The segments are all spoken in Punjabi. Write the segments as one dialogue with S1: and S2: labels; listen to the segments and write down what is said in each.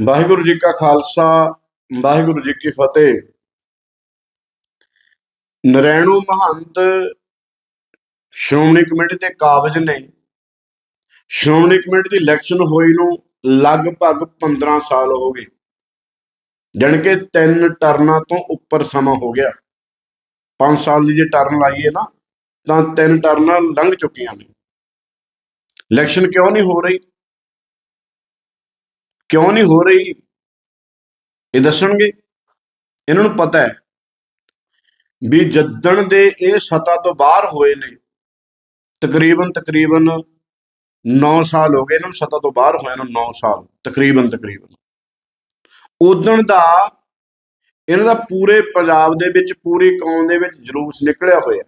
S1: ਵਾਹਿਗੁਰੂ ਜੀ ਕਾ ਖਾਲਸਾ, ਵਾਹਿਗੁਰੂ ਜੀ ਕੀ ਫਤਿਹ। ਨਰੈਣੂ ਮਹੰਤ ਸ਼੍ਰੋਮਣੀ ਕਮੇਟੀ ਦੇ ਕਾਬਜ ਨੇ। ਸ਼੍ਰੋਮਣੀ ਕਮੇਟੀ ਦੀ ਇਲੈਕਸ਼ਨ ਹੋਈ ਨੂੰ ਲਗਭਗ 15 ਸਾਲ ਹੋ ਗਏ। ਜਾਣੀ ਕਿ ਤਿੰਨ ਟਰਨਾਂ ਤੋਂ ਉੱਪਰ ਸਮਾਂ ਹੋ ਗਿਆ। 5 ਸਾਲ ਦੀ ਜੇ ਟਰਨ ਲਾਈਏ ਨਾ, ਤਾਂ ਤਿੰਨ ਟਰਨਾਂ ਲੰਘ ਚੁੱਕੀਆਂ ਨੇ। ਇਲੈਕਸ਼ਨ ਕਿਉਂ ਨਹੀਂ ਹੋ ਰਹੀ? ਕਿਉਂ ਨਹੀਂ ਹੋ ਰਹੀ? ਇਹ ਦੱਸਣਗੇ। ਇਹਨਾਂ ਨੂੰ ਪਤਾ ਹੈ ਵੀ ਜੱਦਣ ਦੇ ਇਹ ਸਤਾ ਤੋਂ ਬਾਹਰ ਹੋਏ ਨੇ, ਤਕਰੀਬਨ ਤਕਰੀਬਨ 9 ਸਾਲ ਹੋ ਗਏ ਇਹਨਾਂ ਨੂੰ ਸਤਾ ਤੋਂ ਬਾਹਰ ਹੋਇਆ ਨੂੰ 9 ਸਾਲ, ਤਕਰੀਬਨ ਤਕਰੀਬਨ। ਉਦੋਂ ਦਾ ਇਹਨਾਂ ਦਾ ਪੂਰੇ ਪੰਜਾਬ ਦੇ ਵਿੱਚ, ਪੂਰੀ ਕੌਮ ਦੇ ਵਿੱਚ ਜਲੂਸ ਨਿਕਲਿਆ ਹੋਇਆ।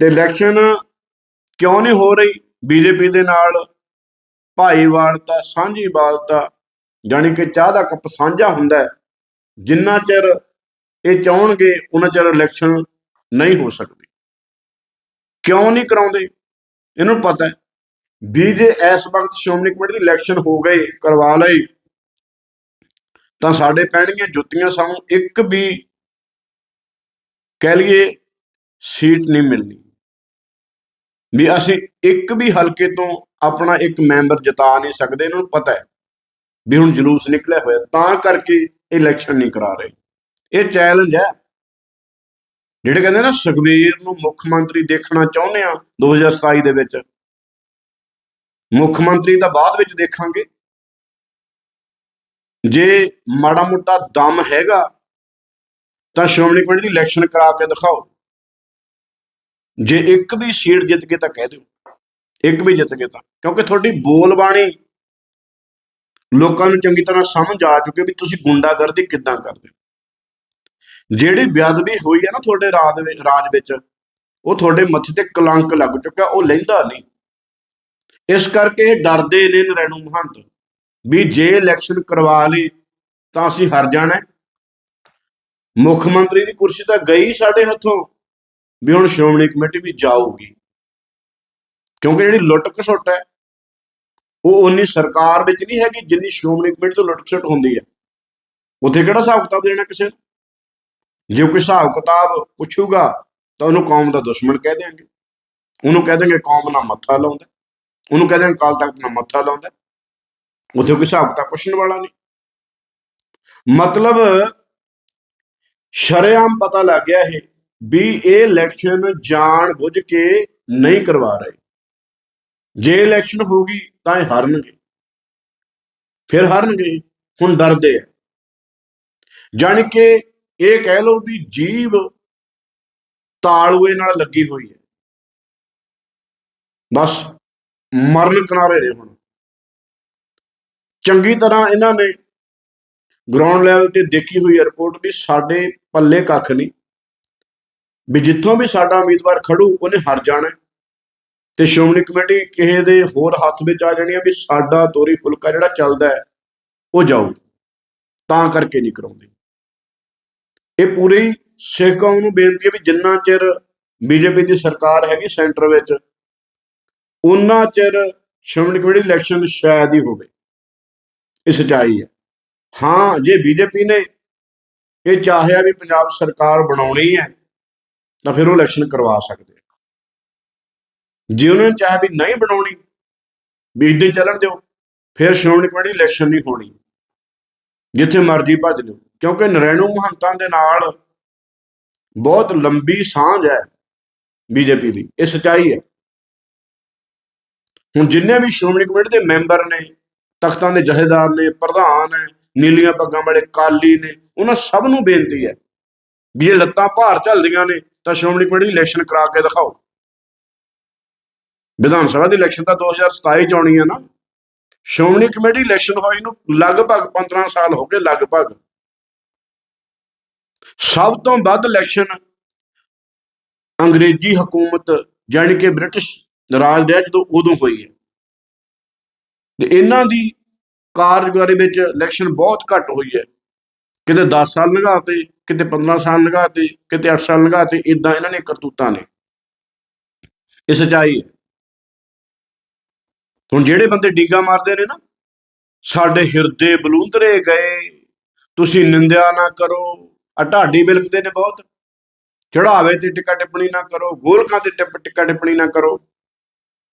S1: ਤੇ ਇਲੈਕਸ਼ਨ ਕਿਉਂ ਨਹੀਂ ਹੋ ਰਹੀ? ਬੀਜੇਪੀ ਦੇ ਨਾਲ ਭਾਈਵਾਲਤਾ ਸਾਂਝੀਵਾਲਤਾ ਜਾਣੀ ਕਿ ਚਾਹ ਦਾ ਕੱਪ ਸਾਂਝਾ ਹੁੰਦਾ ਹੈ। ਜਿੰਨਾ ਚਿਰ ਇਹ ਚਾਹਣਗੇ ਉਹਨਾਂ ਚਿਰ ਇਲੈਕਸ਼ਨ ਨਹੀਂ ਹੋ ਸਕਦੀ। ਕਿਉਂ ਨਹੀਂ ਕਰਾਉਂਦੇ? ਇਹਨੂੰ ਪਤਾ ਹੈ। ਵੀ ਜੇ ਇਸ ਵਕਤ ਸ਼੍ਰੋਮਣੀ ਕਮੇਟੀ ਦੀ ਇਲੈਕਸ਼ਨ ਹੋ ਗਏ ਕਰਵਾ ਲਈ, ਤਾਂ ਸਾਡੇ ਪੈਣਗੀਆਂ ਜੁੱਤੀਆਂ ਸਾਨੂੰ ਇੱਕ ਵੀ ਕਹਿ ਲਈਏ ਸੀਟ ਨਹੀਂ ਮਿਲਣੀ। ਵੀ ਅਸੀਂ ਇੱਕ ਵੀ ਹਲਕੇ ਤੋਂ ਆਪਣਾ ਇੱਕ ਮੈਂਬਰ ਜਿਤਾ ਨਹੀਂ ਸਕਦੇ, ਇਹਨਾਂ ਨੂੰ ਪਤਾ ਹੈ ਵੀ ਹੁਣ ਜਲੂਸ ਨਿਕਲਿਆ ਹੋਇਆ, ਤਾਂ ਕਰਕੇ ਇਲੈਕਸ਼ਨ ਨਹੀਂ ਕਰਾ ਰਹੇ। ਇਹ ਚੈਲੰਜ ਹੈ। ਜਿਹੜੇ ਕਹਿੰਦੇ ਨਾ ਸੁਖਬੀਰ ਨੂੰ ਮੁੱਖ ਮੰਤਰੀ ਦੇਖਣਾ ਚਾਹੁੰਦੇ ਆ 2027 ਦੇ ਵਿੱਚ, ਮੁੱਖ ਮੰਤਰੀ ਤਾਂ ਬਾਅਦ ਵਿੱਚ ਦੇਖਾਂਗੇ। ਜੇ ਮਾੜਾ ਮੋਟਾ ਦਮ ਹੈਗਾ, ਤਾਂ ਸ਼੍ਰੋਮਣੀ ਕਮੇਟੀ ਦੀ ਇਲੈਕਸ਼ਨ ਕਰਾ ਕੇ ਦਿਖਾਓ। ਜੇ ਇੱਕ ਵੀ ਸੀਟ ਜਿੱਤ ਕੇ ਤਾਂ ਕਹਿ ਦਿਓ। ਇੱਕ ਵੀ ਜਿੱਤ ਗਏ ਤਾਂ। ਕਿਉਂਕਿ ਤੁਹਾਡੀ ਬੋਲਬਾਣੀ ਲੋਕਾਂ ਨੂੰ ਚੰਗੀ ਤਰ੍ਹਾਂ ਸਮਝ ਆ ਚੁੱਕੀ ਵੀ ਤੁਸੀਂ ਗੁੰਡਾਗਰਦੀ ਕਿੱਦਾਂ ਕਰਦੇ ਜਿਹੜੀ ਬੇਅਦਬੀ ਹੋਈ ਹੈ ਨਾ ਤੁਹਾਡੇ ਰਾਜ ਵਿੱਚ ਰਾਜ ਵਿੱਚ, ਉਹ ਤੁਹਾਡੇ ਮੱਥੇ ਤੇ ਕਲੰਕ ਲੱਗ ਚੁੱਕਾ ਉਹ ਲੈਂਦਾ ਨਹੀਂ। ਇਸ ਕਰਕੇ ਇਹ ਡਰਦੇ ਨੇ ਨਰੈਣੂ ਮਹੰਤ ਵੀ ਜੇ ਇਲੈਕਸ਼ਨ ਕਰਵਾ ਲਈ ਤਾਂ ਅਸੀਂ ਹਾਰ ਜਾਣਾ ਮੁੱਖ ਮੰਤਰੀ ਦੀ ਕੁਰਸੀ ਤਾਂ ਗਈ ਸਾਡੇ ਹੱਥੋਂ, ਵੀ ਹੁਣ ਸ਼੍ਰੋਮਣੀ ਕਮੇਟੀ ਵੀ ਜਾਊਗੀ। ਕਿਉਂਕਿ ਜਿਹੜੀ ਲੁੱਟ ਖਸੁੱਟ ਹੈ, ਉਹ ਉਨੀ ਸਰਕਾਰ ਵਿੱਚ ਨਹੀਂ ਹੈਗੀ ਜਿੰਨੀ ਸ਼੍ਰੋਮਣੀ ਕਮੇਟੀ ਤੋਂ ਲੁੱਟ ਖਸੁੱਟ ਹੁੰਦੀ ਹੈ। ਉੱਥੇ ਕਿਹੜਾ ਹਿਸਾਬ ਕਿਤਾਬ ਦੇਣਾ ਕਿਸੇ ਨੂੰ? ਜੇ ਕੋਈ ਹਿਸਾਬ ਕਿਤਾਬ ਪੁੱਛੂਗਾ, ਤਾਂ ਉਹਨੂੰ ਕੌਮ ਦਾ ਦੁਸ਼ਮਣ ਕਹਿ ਦੇਣਗੇ ਉਹਨੂੰ ਕਹਿ ਦੇਣਗੇ ਕੌਮ ਨਾਲ ਮੱਥਾ ਲਾਉਂਦਾ ਉਹਨੂੰ ਕਹਿ ਦੇਣਗੇ ਕਾਲ ਤੱਕ ਨਾਲ ਮੱਥਾ ਲਾਉਂਦਾ ਉੱਥੇ ਕੋਈ ਹਿਸਾਬ ਕਿਤਾਬ ਪੁੱਛਣ ਵਾਲਾ ਨਹੀਂ। ਮਤਲਬ ਸ਼ਰੇਆਮ ਪਤਾ ਲੱਗ ਗਿਆ ਇਹ ਵੀ ਇਹ ਇਲੈਕਸ਼ਨ ਜਾਣ ਬੁੱਝ ਕੇ ਨਹੀਂ ਕਰਵਾ ਰਹੇ। ਜੇ ਇਲੈਕਸ਼ਨ ਹੋਗੀ ਤਾਂ ਇਹ ਹਾਰਨਗੇ। ਫਿਰ ਹਾਰਨਗੇ, ਹੁਣ ਡਰਦੇ ਆ। ਜਾਣੀ ਕਿ ਇਹ ਕਹਿ ਲਓ ਵੀ ਜੀਵ ਤਾਲੂਏ ਨਾਲ ਲੱਗੀ ਹੋਈ ਹੈ। ਬਸ, ਮਰਨ ਕਿਨਾਰੇ ਨੇ ਹੁਣ। ਚੰਗੀ ਤਰ੍ਹਾਂ ਇਹਨਾਂ ਨੇ ਗਰਾਊਂਡ ਲੈਵਲ ਤੇ ਦੇਖੀ ਹੋਈ ਰਿਪੋਰਟ ਵੀ ਸਾਡੇ ਪੱਲੇ ਕੱਖ ਨਹੀਂ। ਵੀ ਜਿੱਥੋਂ ਵੀ ਸਾਡਾ ਉਮੀਦਵਾਰ ਖੜੂ, ਉਹਨੇ ਹਾਰ ਜਾਣਾ। ਤੇ ਸ਼੍ਰੋਮਣੀ ਕਮੇਟੀ ਕਿਸੇ ਦੇ ਹੋਰ ਹੱਥ ਵਿੱਚ ਆ ਜਾਣੀ ਹੈ ਵੀ ਸਾਡਾ ਤੋਰੀ ਫੁਲਕਾ ਜਿਹੜਾ ਚੱਲਦਾ ਹੈ, ਉਹ ਜਾਊ। ਤਾਂ ਕਰਕੇ ਨਹੀਂ ਕਰਾਉਂਦੇ। ਇਹ ਪੂਰੀ ਸਿੱਖ ਕੌਮ ਨੂੰ ਬੇਨਤੀ ਹੈ ਵੀ ਜਿੰਨਾ ਚਿਰ ਬੀਜੇਪੀ ਦੀ ਸਰਕਾਰ ਹੈਗੀ ਸੈਂਟਰ ਵਿੱਚ ਉਹਨਾਂ ਚਿਰ ਸ਼੍ਰੋਮਣੀ ਕਮੇਟੀ ਇਲੈਕਸ਼ਨ ਸ਼ਾਇਦ ਹੀ ਹੋਵੇ। ਇਹ ਸੱਚਾਈ ਹੈ। ਹਾਂ, ਜੇ ਬੀਜੇਪੀ ਨੇ ਇਹ ਚਾਹਿਆ ਵੀ ਪੰਜਾਬ ਸਰਕਾਰ ਬਣਾਉਣੀ ਹੈ, ਤਾਂ ਫਿਰ ਉਹ ਇਲੈਕਸ਼ਨ ਕਰਵਾ ਸਕਦੇ ਜੇ ਉਹਨਾਂ ਨੇ ਚਾਹਿਆ ਵੀ ਨਹੀਂ ਬਣਾਉਣੀ, ਵੀ ਇੱਦਾਂ ਚੱਲਣ ਦਿਓ, ਫਿਰ ਸ਼੍ਰੋਮਣੀ ਕਮੇਟੀ ਇਲੈਕਸ਼ਨ ਨਹੀਂ ਹੋਣੀ। ਜਿੱਥੇ ਮਰਜ਼ੀ ਭੱਜ ਲਿਓ, ਕਿਉਂਕਿ ਨਰੈਣੂ ਮਹੰਤਾਂ ਦੇ ਨਾਲ ਬਹੁਤ ਲੰਬੀ ਸਾਂਝ ਹੈ ਬੀਜੇਪੀ ਦੀ, ਇਹ ਸਚਾਈ ਹੈ। ਹੁਣ ਜਿੰਨੇ ਵੀ ਸ਼੍ਰੋਮਣੀ ਕਮੇਟੀ ਦੇ ਮੈਂਬਰ ਨੇ, ਤਖਤਾਂ ਦੇ ਜਹੇਦਾਰ ਨੇ, ਪ੍ਰਧਾਨ ਨੇ, ਨੀਲੀਆਂ ਪੱਗਾਂ ਵਾਲੇ ਕਾਲੀ ਨੇ, ਉਹਨਾਂ ਸਭ ਨੂੰ ਬੇਨਤੀ ਹੈ ਵੀ ਇਹ ਲੱਤਾਂ ਭਾਰ ਝੱਲਦੀਆਂ ਨੇ, ਤਾਂ ਸ਼੍ਰੋਮਣੀ ਕਮੇਟੀ ਦੀ ਇਲੈਕਸ਼ਨ ਕਰਾ ਕੇ ਦਿਖਾਓ। ਵਿਧਾਨ ਸਭਾ ਦੀ ਇਲੈਕਸ਼ਨ ਤਾਂ 2027 ਚ ਆਉਣੀ ਹੈ ਨਾ। ਸ਼੍ਰੋਮਣੀ ਕਮੇਟੀ ਇਲੈਕਸ਼ਨ ਹੋਈ ਨੂੰ ਲਗਭਗ 15 ਸਾਲ ਹੋ ਗਏ, ਲਗਭਗ। ਸਭ ਤੋਂ ਵੱਧ ਇਲੈਕਸ਼ਨ ਅੰਗਰੇਜ਼ੀ ਹਕੂਮਤ ਜਾਣੀ ਕਿ ਬ੍ਰਿਟਿਸ਼ ਰਾਜ ਦੇ ਜਦੋਂ ਉਦੋਂ ਹੋਈ ਹੈ। ਤੇ ਇਹਨਾਂ ਦੀ ਕਾਰਜਕਾਰੀ ਵਿੱਚ ਇਲੈਕਸ਼ਨ ਬਹੁਤ ਘੱਟ ਹੋਈ ਹੈ। ਕਿਤੇ 10 ਸਾਲ ਲੰਘਾਤੇ ਕਿਤੇ 15 ਸਾਲ ਲੰਘਾਤੇ ਕਿਤੇ 8 ਸਾਲ ਲੰਘਾਤੇ ਇਦਾਂ ਇਹਨਾਂ ਨੇ ਕਰਤੂਤਾਂ ਨੇ। ਇਹ ਸਚਾਈ ਹੈ। ਹੁਣ ਜਿਹੜੇ ਬੰਦੇ ਡੀਗਾ ਮਾਰਦੇ ਨੇ ਨਾ, ਸਾਡੇ ਹਿਰਦੇ ਬਲੂੰਦਰੇ ਗਏ, ਤੁਸੀਂ ਨਿੰਦਿਆ ਨਾ ਕਰੋ ਆ ਢਾਡੀ ਬਿਲਕਦੇ ਨੇ ਬਹੁਤ। ਚੜਾਵੇ ਤੇ ਟਿੱਕਾ ਟਿੱਪਣੀ ਨਾ ਕਰੋ, ਗੋਲਕਾਂ ਤੇ ਟਿੱਪ, ਟਿੱਕਾ ਟਿੱਪਣੀ ਨਾ ਕਰੋ,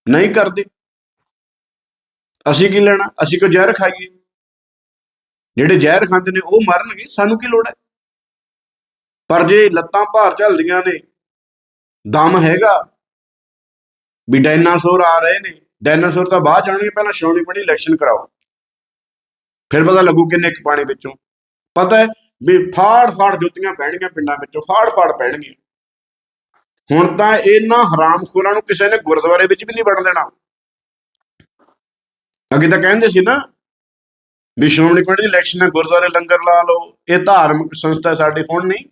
S1: ਨਹੀਂ ਕਰਦੇ। ਅਸੀਂ ਕੀ ਲੈਣਾ? ਅਸੀਂ ਕੋ ਜ਼ਹਿਰ ਖਾਈਏ? ਜਿਹੜੇ ਜ਼ਹਿਰ ਖਾਂਦੇ ਨੇ, ਉਹ ਮਰਨਗੇ, ਸਾਨੂੰ ਕੀ ਲੋੜ ਹੈ? ਪਰ ਜੇ ਲੱਤਾਂ ਭਾਰ ਝੱਲਦੀਆਂ ਨੇ, ਦਮ ਹੈਗਾ, ਵੀ ਡਾਇਨਾਸੌਰ ਆ ਰਹੇ ਨੇ ਡਾਇਨਾਸੌਰ ਤਾਂ ਬਾਅਦ ਜਾਣਗੇ ਪਹਿਲਾਂ ਸ਼੍ਰੋਮਣੀ ਕਮੇਟੀ ਇਲੈਕਸ਼ਨ ਕਰਾਓ। ਫਿਰ ਪਤਾ ਲੱਗੂ ਕਿੰਨੇ ਕੁ ਪਾਣੀ ਵਿੱਚੋਂ। ਪਤਾ ਹੈ ਵੀ ਫਾੜ ਫਾੜ ਜੁੱਤੀਆਂ ਪੈਣਗੀਆਂ ਪਿੰਡਾਂ ਵਿੱਚੋਂ, ਫਾੜ ਫਾੜ ਪੈਣਗੀਆਂ। ਹੁਣ ਤਾਂ ਇਹਨਾਂ ਹਰਾਮਖੋਰਾਂ ਨੂੰ ਕਿਸੇ ਨੇ ਗੁਰਦੁਆਰੇ ਵਿੱਚ ਵੀ ਨਹੀਂ ਵੜਨ ਦੇਣਾ। ਅੱਗੇ ਤਾਂ ਕਹਿੰਦੇ ਸੀ ਨਾ ਵੀ ਸ਼੍ਰੋਮਣੀ ਕਮੇਟੀ ਦੀ ਇਲੈਕਸ਼ਨ ਹੈ, ਗੁਰਦੁਆਰੇ ਲੰਗਰ ਲਾ ਲਓ। ਇਹ ਧਾਰਮਿਕ ਸੰਸਥਾ ਸਾਡੀ ਹੁਣ ਨਹੀਂ।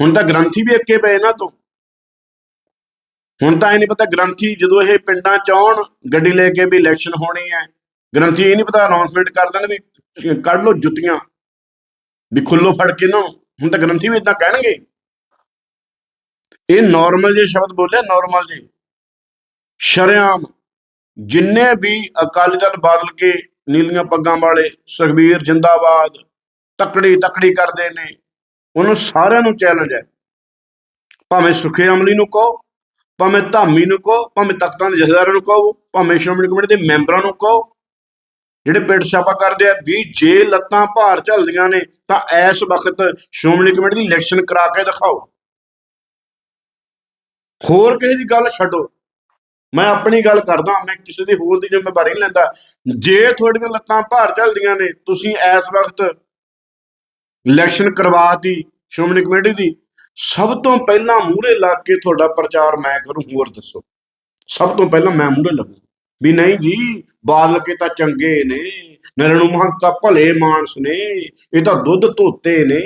S1: ਹੁਣ ਤਾਂ ਗ੍ਰੰਥੀ ਵੀ ਅੱਕੇ ਪਏ ਨਾ ਤੋਂ। ਹੁਣ ਤਾਂ ਇਹ ਨਹੀਂ ਪਤਾ ਗ੍ਰੰਥੀ ਜਦੋਂ ਇਹ ਪਿੰਡਾਂ ਚ ਆਉਣ, ਗੱਡੀ ਲੈ ਕੇ ਵੀ ਇਲੈਕਸ਼ਨ ਹੋਣੀ ਹੈ, ਗ੍ਰੰਥੀ ਇਹ ਨਹੀਂ ਪਤਾ ਅਨਾਉਂਸਮੈਂਟ ਕਰ ਦੇਣ ਵੀ ਕੱਢ ਲੋ ਜੁੱਤੀਆਂ, ਵੀ ਖੁੱਲੋ ਫੜ ਕੇ ਨਾ। ਹੁਣ ਤਾਂ ਗ੍ਰੰਥੀ ਵੀ ਇਦਾਂ ਕਹਿਣਗੇ। ਇਹ ਨਾਰਮਲ ਜੇ ਸ਼ਬਦ ਬੋਲਿਆ ਨਾਰਮਲ ਜੇ। ਸ਼ਰਿਆਮ ਜਿੰਨੇ ਵੀ ਅਕਾਲੀ ਦਲ ਬਦਲ ਕੇ ਨੀਲੀਆਂ ਪੱਗਾਂ ਵਾਲੇ, ਸੁਖਬੀਰ ਜਿੰਦਾਬਾਦ, ਤਕੜੀ ਤਕੜੀ ਕਰਦੇ ਨੇ, ਉਹਨੂੰ ਸਾਰਿਆਂ ਨੂੰ ਚੈਲੰਜ ਹੈ। ਭਾਵੇਂ ਸੁਖੇ ਅਮਲੀ ਨੂੰ ਕਹੋ ਭਾਵੇਂ ਧਾਮੀ ਨੂੰ ਕਹੋ, ਭਾਵੇਂ ਤਖਤਾਂ ਦੇ ਜਥੇਦਾਰਾਂ ਨੂੰ ਕਹੋ, ਭਾਵੇਂ ਸ਼੍ਰੋਮਣੀ ਕਮੇਟੀ ਦੇ ਮੈਂਬਰਾਂ ਨੂੰ ਕਹੋ, ਜਿਹੜੇ ਪਿੰਡ ਛਾਪਾ ਕਰਦੇ ਆ, ਵੀ ਜੇ ਲੱਤਾਂ ਭਾਰ ਝੱਲਦੀਆਂ ਨੇ, ਤਾਂ ਇਸ ਵਕਤ ਸ਼੍ਰੋਮਣੀ ਕਮੇਟੀ ਦੀ ਇਲੈਕਸ਼ਨ ਕਰਾ ਕੇ ਦਿਖਾਓ। ਹੋਰ ਕਿਸੇ ਦੀ ਗੱਲ ਛੱਡੋ। ਮੈਂ ਆਪਣੀ ਗੱਲ ਕਰਦਾ, ਮੈਂ ਕਿਸੇ ਦੀ ਹੋਰ ਦੀ ਜ਼ਿੰਮੇਵਾਰੀ ਨਹੀਂ ਲੈਂਦਾ। ਜੇ ਤੁਹਾਡੀਆਂ ਲੱਤਾਂ ਭਾਰ ਝੱਲਦੀਆਂ ਨੇ, ਤੁਸੀਂ ਇਸ ਵਕਤ ਇਲੈਕਸ਼ਨ ਕਰਵਾਤੀ ਸ਼੍ਰੋਮਣੀ ਕਮੇਟੀ ਦੀ ਸਭ ਤੋਂ ਪਹਿਲਾਂ ਮੂਹਰੇ ਲੱਗ ਕੇ ਤੁਹਾਡਾ ਪ੍ਰਚਾਰ ਮੈਂ ਕਰੂੰ, ਹੋਰ ਦੱਸੋ। ਸਭ ਤੋਂ ਪਹਿਲਾਂ ਮੈਂ ਮੂਹਰੇ ਲੱਗੂ। ਵੀ ਨਹੀਂ ਜੀ ਬਾਦਲ ਕੇ ਤਾਂ ਚੰਗੇ ਨੇ, ਨਰਣੂ ਮਹੰਤ ਤਾਂ ਭਲੇ ਮਾਨਸ ਨੇ, ਇਹ ਤਾਂ ਦੁੱਧ ਧੋਤੇ ਨੇ,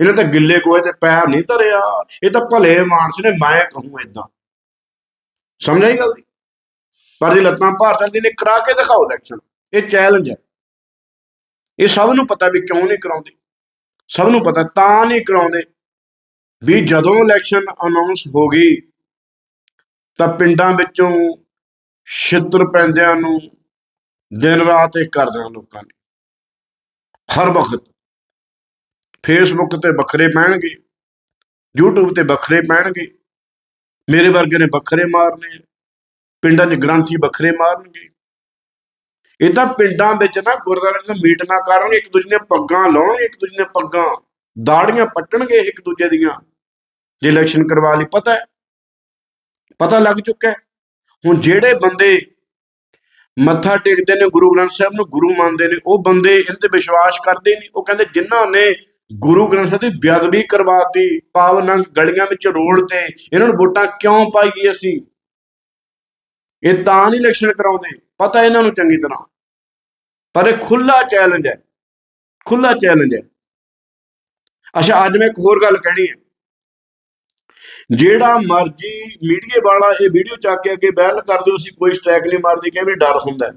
S1: ਇਹਨਾਂ ਤਾਂ ਗਿੱਲੇ ਕੋਏ ਤੇ ਪੈਰ ਨਹੀਂ ਧਰਿਆ, ਇਹ ਤਾਂ ਭਲੇ ਮਾਨਸ ਨੇ, ਮੈਂ ਕਹੂੰ ਇਦਾਂ ਸਮਝ ਆਈ ਗੱਲ ਦੀ? ਪਰ ਜੇ ਲੱਤਾਂ ਭਾਰ ਚੱਲਦੀ ਨੇ ਕਰਾ ਕੇ ਦਿਖਾਓ ਇਲੈਕਸ਼ਨ ਇਹ ਚੈਲੰਜ ਹੈ। ਇਹ ਸਭ ਨੂੰ ਪਤਾ ਵੀ ਕਿਉਂ ਨਹੀਂ ਕਰਾਉਂਦੇ। ਸਭ ਨੂੰ ਪਤਾ ਤਾਂ ਨਹੀਂ ਕਰਾਉਂਦੇ ਵੀ ਜਦੋਂ ਇਲੈਕਸ਼ਨ ਅਨਾਉਂਸ ਹੋ ਗਈ, ਤਾਂ ਪਿੰਡਾਂ ਵਿੱਚੋਂ ਛਿੱਤਰ ਪੈਂਦਿਆਂ ਨੂੰ ਦਿਨ ਰਾਤ ਇੱਕ ਕਰ ਦੇਣਾ ਲੋਕਾਂ ਨੇ। ਹਰ ਵਕਤ ਫੇਸਬੁੱਕ ਤੇ ਵੱਖਰੇ ਪੈਣਗੇ, YouTube ਤੇ ਵੱਖਰੇ ਪੈਣਗੇ, ਮੇਰੇ ਵਰਗੇ ਨੇ ਵੱਖਰੇ ਮਾਰਨੇ, ਪਿੰਡਾਂ 'ਚ ਗ੍ਰੰਥੀ ਵੱਖਰੇ ਮਾਰਨਗੇ। ਇਹ ਤਾਂ ਪਿੰਡਾਂ ਵਿੱਚ ਨਾ ਗੁਰਦੁਆਰੇ 'ਚ ਨਾ ਕਰਨਗੇ, ਇੱਕ ਦੂਜੇ ਦੀਆਂ ਪੱਗਾਂ ਲਾਉਣਗੇ, ਇੱਕ ਦੂਜੇ ਦੀਆਂ ਪੱਗਾਂ ਦਾੜੀਆਂ ਪੱਟਣਗੇ, ਇੱਕ ਦੂਜੇ ਦੀਆਂ। ਜੇ ਇਲੈਕਸ਼ਨ ਕਰਵਾ ਲਈ, ਪਤਾ ਹੈ? ਪਤਾ ਲੱਗ ਚੁੱਕਾ ਹੈ। ਹੁਣ ਜਿਹੜੇ ਬੰਦੇ ਮੱਥਾ ਟੇਕਦੇ ਨੇ ਗੁਰੂ ਗ੍ਰੰਥ ਸਾਹਿਬ ਨੂੰ, ਗੁਰੂ ਮੰਨਦੇ ਨੇ, ਉਹ ਬੰਦੇ ਇਹਨਾਂ ਤੇ ਵਿਸ਼ਵਾਸ ਕਰਦੇ ਨਹੀਂ। ਉਹ ਕਹਿੰਦੇ ਜਿਨ੍ਹਾਂ ਨੇ ਗੁਰੂ ਗ੍ਰੰਥ ਸਾਹਿਬ ਦੀ ਬੇਅਦਬੀ ਕਰਵਾਤੀ, ਪਾਵਨ ਗਲੀਆਂ ਵਿੱਚ ਰੋਲ ਤੇ, ਇਹਨਾਂ ਨੂੰ ਵੋਟਾਂ ਕਿਉਂ ਪਾਈਏ ਅਸੀਂ? ਇਹ ਤਾਂ ਨਹੀਂ ਇਲੈਕਸ਼ਨ ਕਰਾਉਂਦੇ। ਪਤਾ ਇਹਨਾਂ ਨੂੰ ਚੰਗੀ ਤਰ੍ਹਾਂ। ਪਰ ਇਹ ਖੁੱਲਾ ਚੈਲੰਜ ਹੈ। ਖੁੱਲਾ ਚੈਲੰਜ ਹੈ। ਅੱਛਾ, ਅੱਜ ਮੈਂ ਇੱਕ ਹੋਰ ਗੱਲ ਕਹਿਣੀ ਹੈ। ਜਿਹੜਾ ਮਰਜ਼ੀ ਮੀਡੀਆ ਵਾਲਾ ਇਹ ਵੀਡੀਓ ਚੱਕ ਕੇ ਅੱਗੇ ਵਾਇਰਲ ਕਰ ਦਿਓ, ਅਸੀਂ ਕੋਈ ਸਟ੍ਰੈਕ ਨਹੀਂ ਮਾਰਦੇ ਕਿ ਵੀ ਡਰ ਹੁੰਦਾ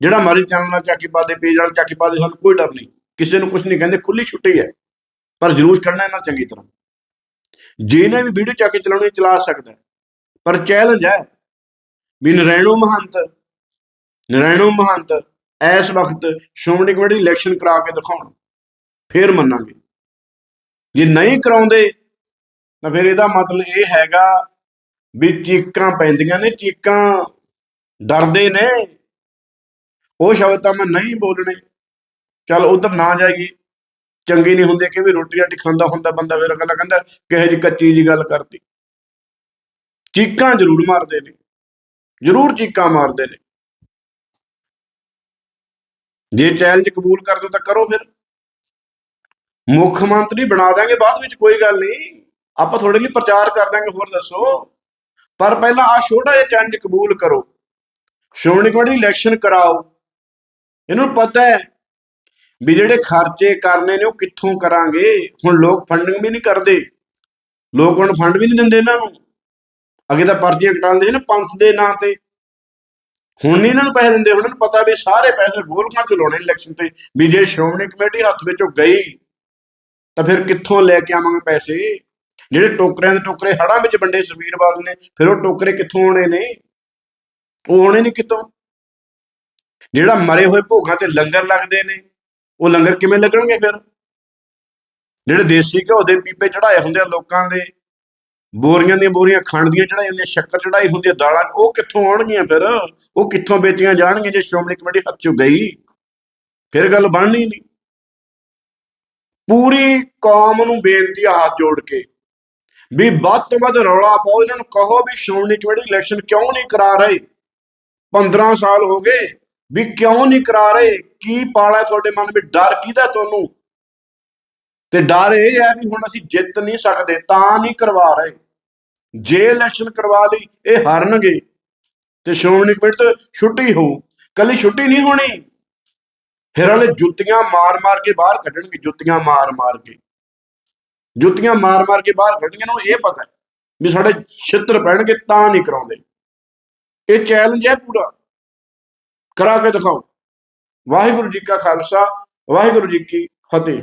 S1: ਜਿਹੜਾ ਮਰਜ਼ੀ ਚੈਨਲ ਨਾਲ ਚੱਕ ਕੇ ਪਾ ਦੇ ਪੇਜ ਨਾਲ ਚੱਕ ਕੇ ਪਾ ਦੇ, ਸਾਨੂੰ ਕੋਈ ਡਰ ਨਹੀਂ। ਕਿਸੇ ਨੂੰ ਕੁਝ ਨਹੀਂ ਕਹਿੰਦੇ ਖੁੱਲੀ ਛੁੱਟੀ ਹੈ। ਪਰ ਜਰੂਰ ਕਰਨਾ ਇਹਨਾਂ ਚੰਗੀ ਤਰ੍ਹਾਂ। ਜਿਹਨੇ ਵੀ ਵੀਡੀਓ ਚੱਕ ਕੇ ਚਲਾਉਣੀ, ਚਲਾ ਸਕਦਾ ਪਰ ਚੈਲੰਜ ਹੈ ਵੀ ਨਰੈਣੂ ਮਹੰਤ ਨਰੈਣੂ ਮਹੰਤ ਇਸ ਵਕਤ ਸ਼੍ਰੋਮਣੀ ਕਮੇਟੀ ਇਲੈਕਸ਼ਨ ਕਰਾ ਕੇ ਦਿਖਾਉਣ। ਫੇਰ ਮੰਨਾਂਗੇ। ਜੇ ਨਹੀਂ ਕਰਾਉਂਦੇ ਤਾਂ ਫਿਰ ਇਹਦਾ ਮਤਲਬ ਇਹ ਹੈਗਾ ਵੀ ਚੀਕਾਂ ਪੈਂਦੀਆਂ ਨੇ, ਚੀਕਾਂ ਡਰਦੇ ਨੇ। ਉਹ ਸ਼ਬਦ ਤਾਂ ਮੈਂ ਨਹੀਂ ਬੋਲਣੇ। ਚੱਲ ਉਧਰ ਨਾ ਜਾਈਏ। ਚੰਗੇ ਨਹੀਂ ਹੁੰਦੇ ਕਿ ਵੀ ਰੋਟੀ ਰਾਟੀ ਖਾਂਦਾ ਹੁੰਦਾ ਬੰਦਾ ਫਿਰ ਅਗਲਾ ਕਹਿੰਦਾ ਕਿਹੋ ਜੀ ਕੱਚੀ ਜੀ ਗੱਲ ਕਰਦੀ ਚੀਕਾਂ ਜ਼ਰੂਰ ਮਾਰਦੇ ਨੇ। ਜ਼ਰੂਰ ਚੀਕਾਂ ਮਾਰਦੇ ਨੇ। ਜੇ ਚੈਲੰਜ ਕਬੂਲ ਕਰ ਦੋ ਤਾਂ ਕਰੋ ਫਿਰ। ਮੁੱਖ ਮੰਤਰੀ ਬਣਾ ਦਾਂਗੇ ਬਾਅਦ ਵਿੱਚ ਕੋਈ ਗੱਲ ਨਹੀਂ। ਆਪਾਂ ਤੁਹਾਡੇ ਲਈ ਪ੍ਰਚਾਰ ਕਰ ਦਾਂਗੇ, ਹੋਰ ਦੱਸੋ। ਪਰ ਪਹਿਲਾਂ ਆ ਛੋਟਾ ਜਿਹਾ ਚੈਲੰਜ ਕਬੂਲ ਕਰੋ। ਸ਼੍ਰੋਮਣੀ ਕਮੇਟੀ ਇਲੈਕਸ਼ਨ ਕਰਾਓ। ਇਹਨੂੰ ਪਤਾ ਹੈ ਵੀ ਜਿਹੜੇ ਖਰਚੇ ਕਰਨੇ ਨੇ ਉਹ ਕਿੱਥੋਂ ਕਰਾਂਗੇ। ਹੁਣ ਲੋਕ ਫੰਡਿੰਗ ਵੀ ਨਹੀਂ ਕਰਦੇ। ਲੋਕ ਹੁਣ ਫੰਡ ਵੀ ਨਹੀਂ ਦਿੰਦੇ ਇਹਨਾਂ ਨੂੰ। ਅੱਗੇ ਤਾਂ ਪਰਚੀਆਂ ਕਟਾਉਂਦੇ ਸੀ ਨਾ ਪੰਥ ਦੇ ਨਾਂ ਤੇ। ਹੁਣ ਨਹੀਂ ਇਹਨਾਂ ਨੂੰ ਪੈਸੇ ਦਿੰਦੇ। ਉਹਨਾਂ ਨੂੰ ਪਤਾ ਵੀ ਸਾਰੇ ਪੈਸੇ ਗੋਲਕਾਂ ਚ ਲਾਉਣੇ ਇਲੈਕਸ਼ਨ ਤੇ। ਵੀ ਜੇ ਸ਼੍ਰੋਮਣੀ ਕਮੇਟੀ ਹੱਥ ਵਿੱਚੋਂ ਗਈ, ਤਾਂ ਫਿਰ ਕਿੱਥੋਂ ਲੈ ਕੇ ਆਵਾਂਗੇ ਪੈਸੇ? ਜਿਹੜੇ ਟੋਕਰਿਆਂ ਦੇ ਟੋਕਰੇ ਹੜਾਂ ਵਿੱਚ ਵੰਡੇ ਸਵੀਰ ਬਾਦਲ ਨੇ, ਫਿਰ ਉਹ ਟੋਕਰੇ ਕਿੱਥੋਂ ਆਉਣੇ ਨੇ ਉਹ ਆਉਣੇ ਨਹੀਂ ਕਿਤੋਂ ਜਿਹੜਾ ਮਰੇ ਹੋਏ ਭੋਗਾਂ ਤੇ ਲੰਗਰ ਲੱਗਦੇ ਨੇ, ਉਹ ਲੰਗਰ ਕਿਵੇਂ ਲੱਗਣਗੇ ਫਿਰ? ਜਿਹੜੇ ਦੇਸੀ ਘਿਓ ਦੇ ਪੀਪੇ ਚੜਾਏ ਹੁੰਦੇ ਆ ਲੋਕਾਂ ਦੇ, ਬੋਰੀਆਂ ਦੀਆਂ ਬੋਰੀਆਂ ਖੰਡ ਦੀਆਂ ਚੜਾਈ ਹੁੰਦੀਆਂ, ਸ਼ੱਕਰ ਚੜਾਈ ਹੁੰਦੀ ਹੈ ਦਾਲਾਂ, ਉਹ ਕਿੱਥੋਂ ਆਉਣਗੀਆਂ ਫਿਰ? ਉਹ ਕਿੱਥੋਂ ਵੇਚੀਆਂ ਜਾਣਗੀਆਂ ਜੇ ਸ਼੍ਰੋਮਣੀ ਕਮੇਟੀ ਹੱਥ ਚੋਂ ਗਈ? ਫਿਰ ਗੱਲ ਬਣਨੀ ਨਹੀਂ। ਪੂਰੀ ਕੌਮ ਨੂੰ ਬੇਨਤੀ ਆ ਹੱਥ ਜੋੜ ਕੇ। ਵੀ ਵੱਧ ਤੋਂ ਵੱਧ ਰੌਲਾ ਪਾਓ, ਇਹਨਾਂ ਨੂੰ ਕਹੋ ਵੀ ਸ਼੍ਰੋਮਣੀ ਕਮੇਟੀ ਇਲੈਕਸ਼ਨ ਕਿਉਂ ਨਹੀਂ ਕਰਾ ਰਹੇ? 15 ਸਾਲ ਹੋ ਗਏ, ਵੀ ਕਿਉਂ ਨਹੀਂ ਕਰਾ ਰਹੇ? ਕੀ ਪਾਲਾ ਤੁਹਾਡੇ ਮਨ ਵਿੱਚ ਡਰ ਕਿਹਦਾ ਤੁਹਾਨੂੰ? ਤੇ ਡਰ ਇਹ ਹੈ ਵੀ ਹੁਣ ਅਸੀਂ ਜਿੱਤ ਨਹੀਂ ਸਕਦੇ, ਤਾਂ ਨਹੀਂ ਕਰਵਾ ਰਹੇ। ਜੇ ਇਲੈਕਸ਼ਨ ਕਰਵਾ ਲਈ, ਇਹ ਹਾਰਨਗੇ। ਤੇ ਸ਼੍ਰੋਮਣੀ ਕਮੇਟੀ ਤੋਂ ਛੁੱਟੀ ਹੋ ਕੱਲੀ ਛੁੱਟੀ ਨਹੀਂ ਹੋਣੀ। ਫਿਰ ਵਾਲੇ ਜੁੱਤੀਆਂ ਮਾਰ-ਮਾਰ ਕੇ ਬਾਹਰ ਕੱਢਣਗੇ, ਜੁੱਤੀਆਂ ਮਾਰ-ਮਾਰ ਕੇ। ਜੁੱਤੀਆਂ ਮਾਰ-ਮਾਰ ਕੇ ਬਾਹਰ ਕੱਢਣਗੇ ਨੂੰ ਇਹ ਪਤਾ ਵੀ ਸਾਡੇ ਛਿੱਤਰ ਪੈਣਗੇ ਤਾਂ ਨਹੀਂ ਕਰਾਉਂਦੇ। ਇਹ ਚੈਲੰਜ ਹੈ ਪੂਰਾ। ਕਰਾ ਕੇ ਦਿਖਾਓ। ਵਾਹਿਗੁਰੂ ਜੀ ਕਾ ਖਾਲਸਾ, ਵਾਹਿਗੁਰੂ ਜੀ ਕੀ ਫਤਿਹ।